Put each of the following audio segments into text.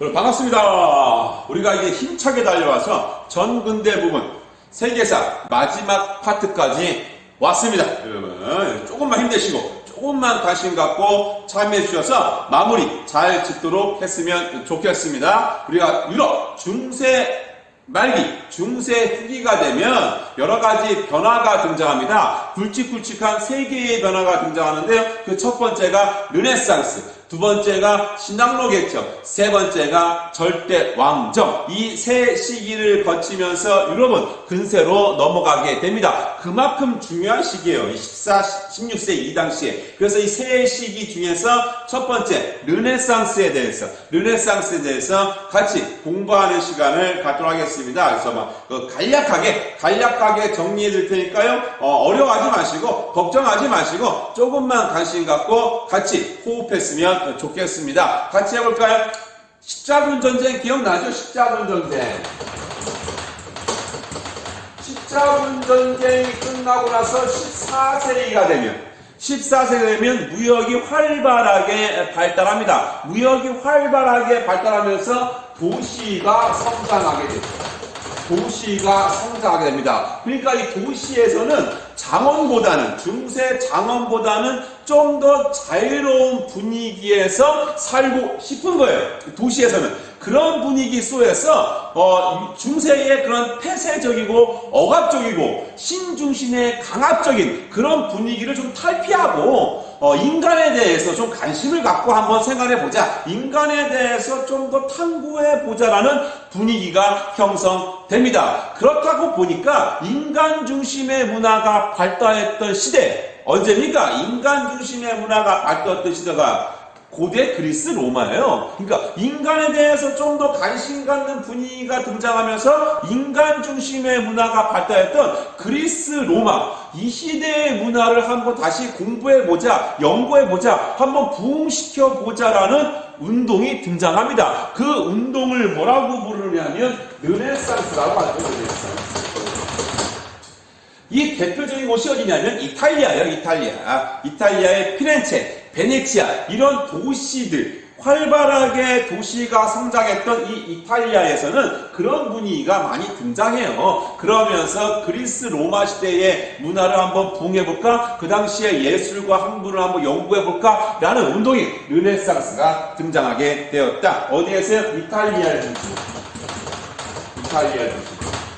여러분 반갑습니다. 우리가 이제 힘차게 달려와서 전 근대 부분 세계사 마지막 파트까지 왔습니다. 여러분 조금만 힘내시고 조금만 관심 갖고 참여해 주셔서 마무리 잘 짓도록 했으면 좋겠습니다. 우리가 유럽 중세 말기, 중세 후기가 되면 여러 가지 변화가 등장합니다. 굵직굵직한 세 개의 변화가 등장하는데요. 그 첫 번째가 르네상스, 두 번째가 신앙로 개척, 세 번째가 절대 왕정. 이 세 시기를 거치면서 유럽은 근세로 넘어가게 됩니다. 그만큼 중요한 시기예요. 이 14, 16세 이 당시에. 그래서 이 세 시기 중에서 첫 번째 르네상스에 대해서 르네상스에 대해서 같이 공부하는 시간을 갖도록 하겠습니다. 그래서 막그 간략하게 간략하게 정리해 드릴 테니까요. 어, 려워하지 마시고 걱정하지 마시고 조금만 관심 갖고 같이 호흡했으면 좋겠습니다. 같이 해볼까요? 십자군 전쟁 기억나죠? 십자군 전쟁. 십자군 전쟁이 끝나고 나서 14세기가 되면 14세기가 되면 무역이 활발하게 발달합니다. 무역이 활발하게 발달하면서 도시가 성장하게 됩니다. 도시가 성장하게 됩니다. 그러니까 이 도시에서는 장원보다는 중세 장원보다는 좀 더 자유로운 분위기에서 살고 싶은 거예요. 도시에서는 그런 분위기 속에서 어, 이 중세의 그런 폐쇄적이고 억압적이고 신중심의 강압적인 그런 분위기를 좀 탈피하고 어, 인간에 대해서 좀 관심을 갖고 한번 생각해 보자. 인간에 대해서 좀 더 탐구해 보자라는 분위기가 형성됩니다. 그렇다고 보니까 인간 중심의 문화가 발달했던 시대 언제입니까? 인간 중심의 문화가 발달했던 시대가 고대 그리스 로마예요. 그러니까 인간에 대해서 좀 더 관심 갖는 분위기가 등장하면서 인간 중심의 문화가 발달했던 그리스 로마 이 시대의 문화를 한번 다시 공부해 보자, 연구해 보자, 한번 부흥시켜 보자라는 운동이 등장합니다. 그 운동을 뭐라고 부르냐면 르네상스라고 하죠. 르네상스. 이 대표적인 곳이 어디냐면 이탈리아예요, 이탈리아. 이탈리아의 피렌체, 베네치아 이런 도시들 활발하게 도시가 성장했던 이 이탈리아에서는 그런 분위기가 많이 등장해요. 그러면서 그리스 로마 시대의 문화를 한번 부흥해볼까? 그 당시에 예술과 학문을 한번 연구해볼까? 라는 운동이 르네상스가 등장하게 되었다. 어디에서요? 이탈리아의 중심.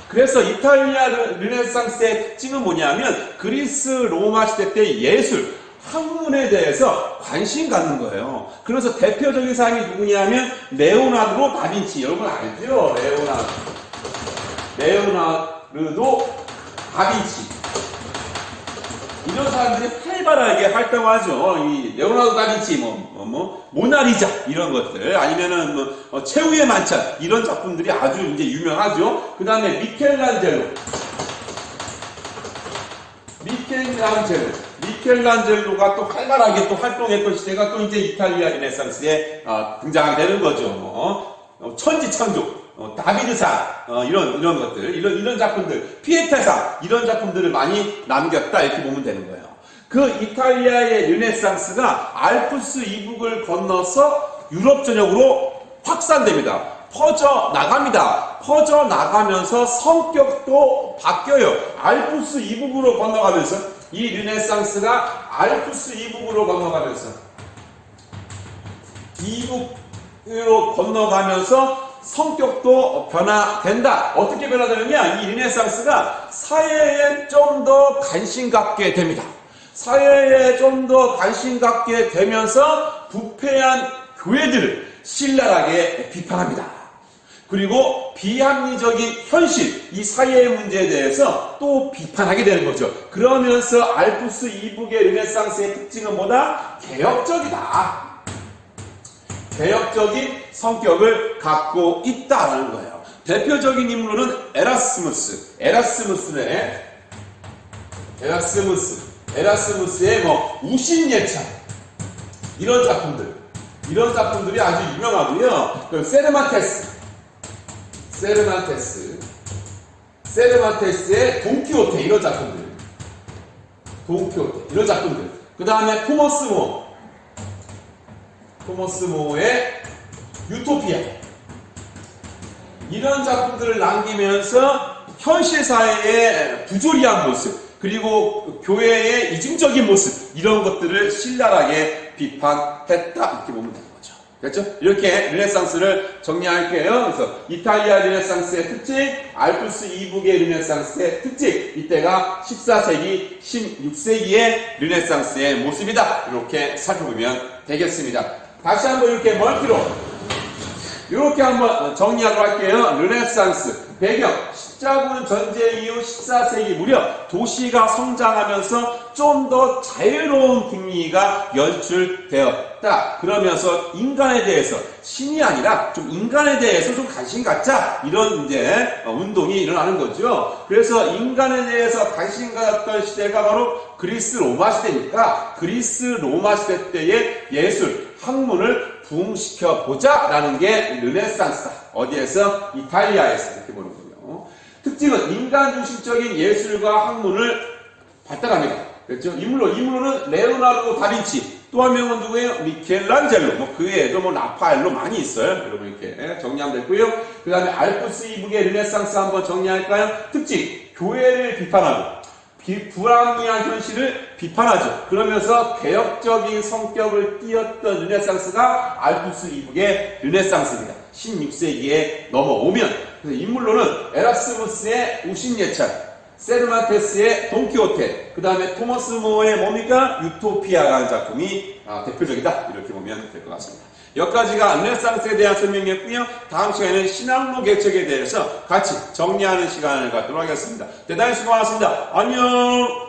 그래서 이탈리아 르네상스의 특징은 뭐냐면 그리스 로마 시대 때 예술, 학문에 대해서 관심 갖는 거예요. 그래서 대표적인 사람이 누구냐면 레오나르도 다빈치. 여러분 알죠? 레오나르도. 레오나르도 다빈치. 이런 사람들이 활발하게 활동하죠. 이 레오나르도 다빈치, 뭐, 뭐, 뭐 모나리자 이런 것들 아니면은 뭐 어, 최후의 만찬 이런 작품들이 아주 이제 유명하죠. 그 다음에 미켈란젤로, 미켈란젤로, 미켈란젤로가 또 활발하게 또 활동했던 시대가 또 이제 이탈리아 르네상스에 어, 등장하게 되는 거죠. 어, 어, 천지창조. 어, 다비드상 어, 이런 이런 것들 이런 이런 작품들 피에타상 이런 작품들을 많이 남겼다 이렇게 보면 되는 거예요. 그 이탈리아의 르네상스가 알프스 이북을 건너서 유럽 전역으로 확산됩니다. 퍼져 나갑니다. 퍼져 나가면서 성격도 바뀌어요. 알프스 이북으로 건너가면서 이 르네상스가 알프스 이북으로 건너가면서 이북으로 건너가면서 성격도 변화된다. 어떻게 변화되느냐? 이 르네상스가 사회에 좀 더 관심 갖게 됩니다. 사회에 좀 더 관심 갖게 되면서 부패한 교회들을 신랄하게 비판합니다. 그리고 비합리적인 현실, 이 사회의 문제에 대해서 또 비판하게 되는 거죠. 그러면서 알프스 이북의 르네상스의 특징은 뭐다? 개혁적이다. 개혁적인 성격을 갖고 있다는 거예요. 대표적인 인물은 에라스무스. 에라스무스의 에라스무스. 에라스무스의 뭐 우신 예찬 이런 작품들 이런 작품들이 아주 유명하고요. 그 세르마테스 세르마테스. 세르마테스의 돈키호테 이런 작품들. 돈키호테 이런 작품들. 그 다음에 토머스 모. 토머스 모의 유토피아. 이런 작품들을 남기면서 현실 사회의 부조리한 모습 그리고 교회의 이중적인 모습 이런 것들을 신랄하게 비판했다. 이렇게 거죠. 그렇죠? 이렇게 르네상스를 정리할게요. 그래서 이탈리아 르네상스의 특징, 알프스 이북의 르네상스의 특징, 이때가 14세기, 16세기의 르네상스의 모습이다. 이렇게 살펴보면 되겠습니다. 다시 한번 이렇게 멀티로 이렇게 한번 정리하도록 할게요. 르네상스 배경 십자군 전쟁 이후 14세기 무렵 도시가 성장하면서 좀 더 자유로운 분위기가 연출되었다. 그러면서 인간에 대해서 신이 아니라 좀 인간에 대해서 좀 관심 갖자 이런 이제 어, 운동이 일어나는 거죠. 그래서 인간에 대해서 관심 갖던 시대가 바로 그리스 로마 시대니까 그리스 로마 시대 때의 예술 학문을 부흥시켜 보자라는 게 르네상스다. 어디에서? 이탈리아에서 이렇게 보는 거예요. 특징은 인간 중심적인 예술과 학문을 발달합니다. 그렇죠? 인물로 인물로는 레오나르도 다빈치 또 한 명은 누구예요? 미켈란젤로 뭐 그 외에도 뭐 라파엘로 많이 있어요. 여러분 이렇게 정리하면 됐고요. 그 다음에 알프스 이북의 르네상스 한번 정리할까요? 특징 교회를 비판하고 비- 불합리한 현실을 비판하죠. 그러면서 개혁적인 성격을 띄었던 르네상스가 알프스 이북의 르네상스입니다. 16세기에 넘어오면 그래서 인물로는 에라스무스의 우신예찰, 세르만테스의 돈키호테, 그 다음에 토머스 모어의 뭡니까? 유토피아라는 작품이 아, 대표적이다. 이렇게 보면 될 것 같습니다. 여기까지가 르네상스에 대한 설명이었고요. 다음 시간에는 신앙로 개척에 대해서 같이 정리하는 시간을 갖도록 하겠습니다. 대단히 수고 많았습니다. 안녕!